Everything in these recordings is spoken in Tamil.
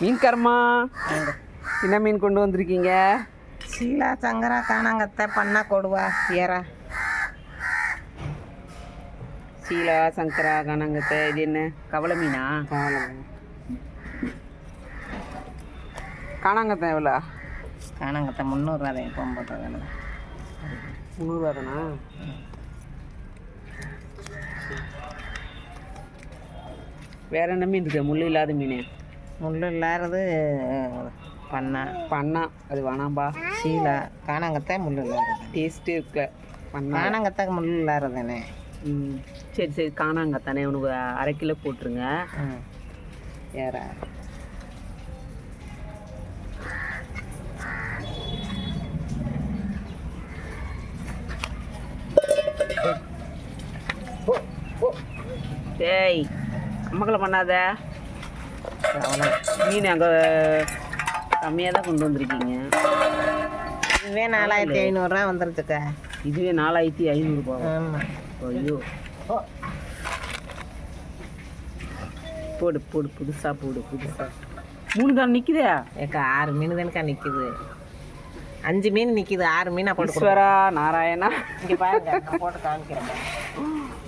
மீன்காரம்மா என்ன மீன் கொண்டு வந்திருக்கீங்க? சீலா சங்கரா காணாங்கத்தை பண்ணா கொடுவா ஏறா. சீலா சங்கரா கனங்கத்தை இது என்ன? கவலை மீனா? காணாங்கத்தை எவ்வளோ? காணாங்கத்தை முந்நூறுரூவா தான் போகும்போது வேணும் முந்நூறுவா தானா. வேற என்ன மீன் இருக்கு? முள் இல்லாத மீன். முள் இல்லாதது பண்ணா. பண்ணா. அது வேணாம்பா. சீலா. காணாங்கத்தை முள் இல்லாதது. டேஸ்ட்டு இருக்கல. பண்ணா. காணாங்கத்தை முள் இல்லாததானே. ம். சரி சரி. காணாங்கத்தானே உனக்கு அரை கிலோ போட்டுருங்க. ஏறா. டேய் அம்மக்களை பண்ணாத. அவ்வளோ மீன் அங்கே கம்மியாக தான் கொண்டு வந்திருக்கீங்க. இதுவே நாலாயிரத்தி ஐநூறுரூவா வந்துருச்சுக்கா இதுவே நாலாயிரத்தி ஐநூறுபா ஆமாம் ஐயோ. போடு போடு புதுசா போடு புதுசா. மூணு தான் நிற்குதே ஏக்கா ஆறு மீன் தானக்கா நிற்கிது அஞ்சு மீன் நிற்கிது ஆறு மீனா. ஈஸ்வரா நாராயணா. இங்கே பாருங்க போட்டு காமிக்கிறேன்.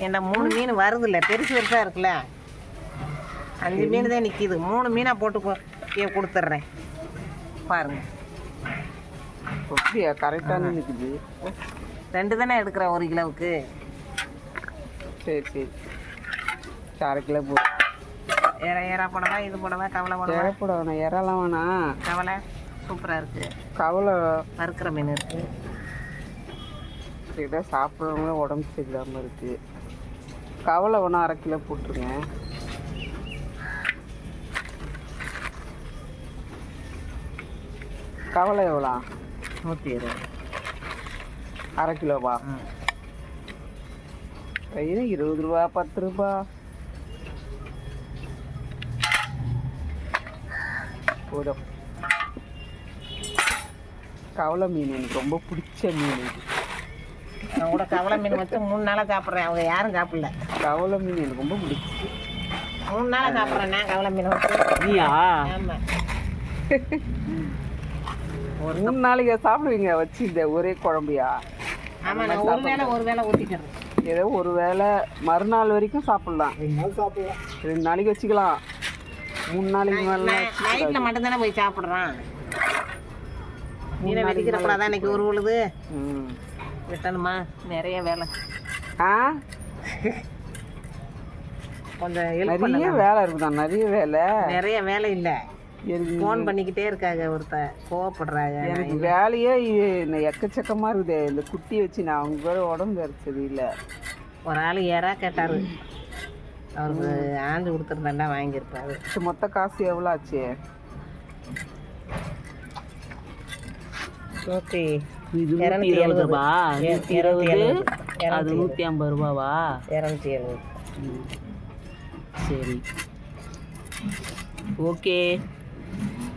என்ன மூணு மீன் வருதுல்ல பெருசு பெருசாக இருக்குல்ல? அஞ்சு மீன் தான் நிற்கிது மூணு மீனாக போட்டு கொடுத்துட்றேன். பாருங்க. அப்படியா? கரெக்டாக நிற்குது ரெண்டு தானே எடுக்கிறேன் ஒரு கிலோவுக்கு. சரி சரி. அரை கிலோ போடு. ஏற ஏறா போடவா? இது போடவா? கவலை போடவா? போட வேணாம். இறலாம் வேணாம். கவலை? சூப்பராக இருக்குது கவலை. வறுக்கிற மீன் இருக்குது சரிதான் சாப்பிட்றவங்க உடம்பு சரியில்லாமல் இருக்கு. கவலை வேணா அரை கிலோ போட்டுருங்க. கவலை எவ்வளோ? நூற்றி இருபது. அரை கிலோவா? இது இருபது ரூபா பத்து ரூபா. போதும். கவலை மீன் எனக்கு ரொம்ப பிடிச்ச மீன் இது. நான் கூட கவலை மீன் வச்சு மூணு நாளாக சாப்பிட்றேன். அவங்க யாரும் சாப்பிடல. கவலை மீன் எனக்கு ரொம்ப பிடிச்சி. மூணு நாளாக சாப்பிட்றேன் நான் கவலை மீன் வச்சு. நீயா ஆமாம் மூணு நாளைக்கு சாப்பிடுவீங்க வச்சு இந்த ஒரே குழம்பையா? ஆமாம் நான் ஒரு வேளை ஒரு வேளை ஊற்றிக்கிறேன் ஏதோ ஒரு வேளை மறுநாள் வரைக்கும் சாப்பிடலாம். ரெண்டு நாளைக்கு வச்சுக்கலாம். மூணு நாளைக்கு மேலே நைட்டில் மட்டும்தானே போய் சாப்பிட்றான். மீனை வெடிக்கிறப்படா இன்னைக்கு ஒரு உழுது ம். விட்டணுமா? நிறைய வேலை. ஆ? கொஞ்சம் நிறைய வேலை இருக்குதா நிறைய வேலை. நிறைய வேலை இல்லை. ஃபோன் பண்ணிக்கிட்டே இருக்காங்க ஒருத்தன் கோவப்படுறாங்க. எனக்கு வேலையே இ- இந்த எக்கச்சக்கமா இருக்குது. இந்த குட்டியை வச்சு நான் அவங்க பேர் உடம்பு வேறு சரியில்லை ஒரு ஆள் ஏறா கேட்டார். அவருக்கு ஆண்டு கொடுத்துருந்தாண்டா வாங்கியிருப்பாரு. மொத்த காசு எவ்வளோ ஆச்சு? நூற்றி இரநூத்தி எழுபது. ரூபா நூற்றி இருபது? அது நூற்றி ஐம்பது ரூபாவா? இரநூத்தி எழுபது. சரி. ஓகே. Thank you.